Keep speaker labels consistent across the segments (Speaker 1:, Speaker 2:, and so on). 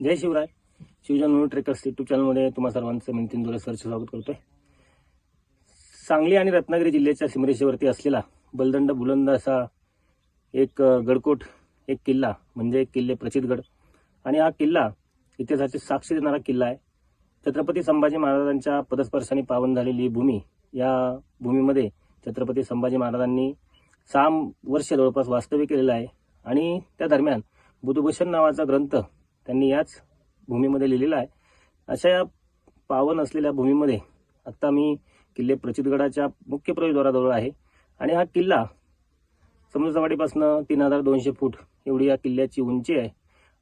Speaker 1: जय शिवराय. शिवजन म्हणून trekkers YouTube चॅनलमध्ये तुम्हा सर्वांचं मी नितीन दुरे सरचे स्वागत करतोय. सांगली आणि रत्नागिरी जिल्ह्याच्या सीमरेषेवरती असलेला बलदंड बुलंद असा एक गडकोट एक किल्ला म्हणजे एक किल्ले प्रचितगड आणि हा किल्ला इतिहासाची साक्षी देणारा किल्ला आहे. छत्रपती संभाजी महाराजांच्या पदस्पर्शाने पावन झालेली भूमी या भूमीमध्ये छत्रपती संभाजी महाराजांनी सहा वर्ष जवळपास वास्तव्य केलेलं आहे. आणि त्या दरम्यान बुधभूषण नावाचा ग्रंथ त्यांनी याच भूमीमध्ये लिहिलेला आहे. अशा या पावन असलेल्या भूमीमध्ये आत्ता मी किल्ले प्रचितगडाच्या मुख्य प्रवेशद्वाराजवळ आहे. आणि हा किल्ला समुद्रसपाटीपासून तीन हजार दोनशे फूट एवढी या किल्ल्याची उंची आहे.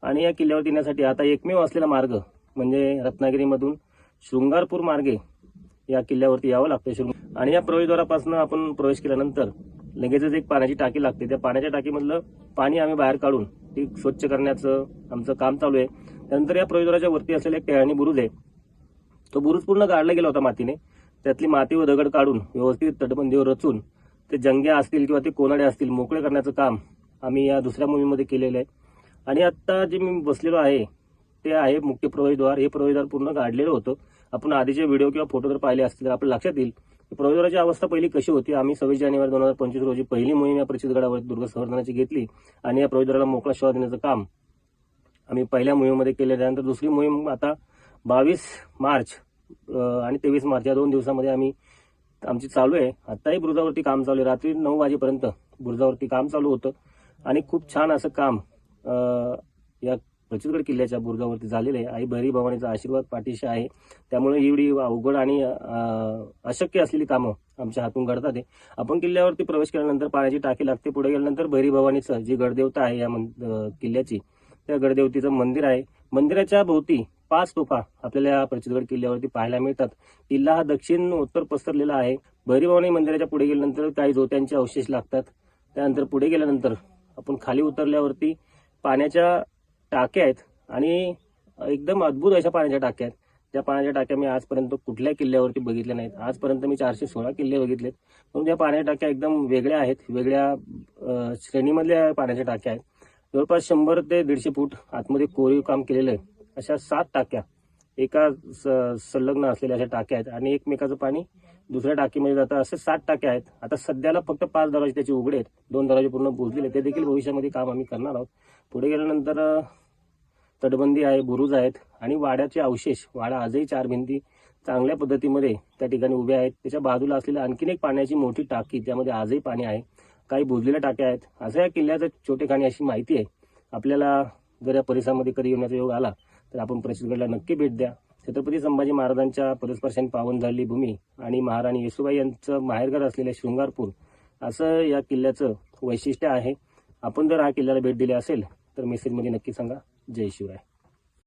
Speaker 1: आणि या किल्ल्यावर येण्यासाठी आता एकमेव असलेला मार्ग म्हणजे रत्नागिरीमधून शृंगारपूर मार्गे या किल्ल्यावरती यावं लागतं शृंग आणि या प्रवेशद्वारापासून आपण प्रवेश केल्यानंतर लगेचच एक पाण्याची टाकी लागते. त्या पाण्याच्या टाकीमधलं पाणी आम्ही बाहेर काढून ती स्वच्छ करण्याचं आमचं काम चालू आहे. त्यानंतर या प्रवेशद्वाराच्या वरती असलेला एक टेहळणी बुरुज आहे. तो बुरुज पूर्ण गाडला गेला होता मातीने. त्यातली माती व दगड काढून व्यवस्थित तटबंदीवर रचून ते जंग्या असतील किंवा ते कोनाडे असतील मोकळे करण्याचं काम आम्ही या दुसऱ्या मूवीमध्ये केलेलं आहे. आणि आत्ता जे मी बसलेलो आहे ते आहे मुख्य प्रवेशद्वार. हे प्रवेशद्वार पूर्ण गाडलेलं होतं. आपण आधीचे व्हिडिओ किंवा फोटो जर पाहिले असतील तर आपल्या लक्षात येईल. की अवस्था पहिली कशी होती? आम्ही सव्वीस जानेवारी दोन हजार पंचवीस रोजी पहिली मोहीम या प्रचितगडावर दुर्ग संवर्धनाची घेतली आणि या प्रवेशद्वाराला मोकळा शोध देण्याचं काम आम्ही पहिल्या मोहीममध्ये केले त्यानंतर दुसरी मोहीम आता बावीस मार्च आणि तेवीस मार्च या दोन दिवसामध्ये आम्ही आमची चालू आहे. आत्ताही बुरुजावरती काम चालू आहे. रात्री नऊ वाजेपर्यंत बुरुजावरती काम चालू होतं आणि खूप छान असं काम या प्रचितगड किल्ल्याच्या बुर्गावरती झालेलं आहे. आई बहिरी भवानीचा आशीर्वाद पाठीशी आहे. त्यामुळे एवढी अवघड आणि अशक्य असलेली कामं आमच्या हातून घडतात आहे. आपण किल्ल्यावरती प्रवेश केल्यानंतर पाण्याची टाकी लागते. पुढे गेल्यानंतर बहिरी भवानीचं जी गडदेवता आहे या किल्ल्याची त्या गडदेवतीचं मंदिर आहे. मंदिराच्या भोवती पाच तोफा आपल्याला या प्रचितगड किल्ल्यावरती पाहायला मिळतात. किल्ला हा दक्षिण उत्तर पसरलेला आहे. भैरीभवानी मंदिराच्या पुढे गेल्यानंतर काही जोत्यांचे अवशेष लागतात. त्यानंतर पुढे गेल्यानंतर आपण खाली उतरल्यावरती पाण्याच्या टाक्या आहेत. आणि एकदम अद्भुत अशा पाण्याच्या टाक्या आहेत. त्या पाण्याच्या टाक्या मी आजपर्यंत कुठल्या किल्ल्यावरती बघितल्या नाहीत. आजपर्यंत मी चारशे सोळा किल्ले बघितलेत. पण त्या पाण्याच्या टाक्या एकदम वेगळ्या आहेत. वेगळ्या श्रेणीमधल्या पाण्याच्या टाक्या आहेत. जवळपास शंभर ते दीडशे फूट आतमध्ये कोरीव काम केलेलं आहे. अशा सात टाक्या एका स- संलग्न असलेल्या अशा टाक्या आहेत. आणि एकमेकाचं पाणी दुसऱ्या टाकीमध्ये जातं. असे सात टाक्या आहेत. आता सध्याला फक्त पाच दरवाजे त्याचे उघडे आहेत. दोन दरवाजे पूर्ण बुजलेले ते देखील भविष्यामध्ये काम आम्ही करणार आहोत. पुढे गेल्यानंतर तटबंदी आहे बुरुज आहेत आणि वाड्याचे अवशेष वाडा आजही चार भिंती चांगल्या पद्धतीमध्ये त्या ठिकाणी उभ्या आहेत. त्याच्या बाजूला असलेल्या आणखीन एक पाण्याची मोठी टाकी त्यामध्ये आजही पाणी आहे. काही बुजलेल्या टाक्या आहेत. असं या किल्ल्याचं छोटेखानी अशी माहिती आहे. आपल्याला जर या परिसरामध्ये कधी येण्याचा योग आला तर आपण प्रसिद्धगडला नक्की भेट द्या. छत्रपती संभाजी महाराजांच्या परस्पर्शाने पावन झालेली भूमी आणि महाराणी येसुबाई यांचं माहेरघर असलेलं शृंगारपूर असं या किल्ल्याचं वैशिष्ट्य आहे. आपण जर हा किल्ल्याला भेट दिली असेल तर मेसेजमध्ये नक्की सांगा. जय शिवराय.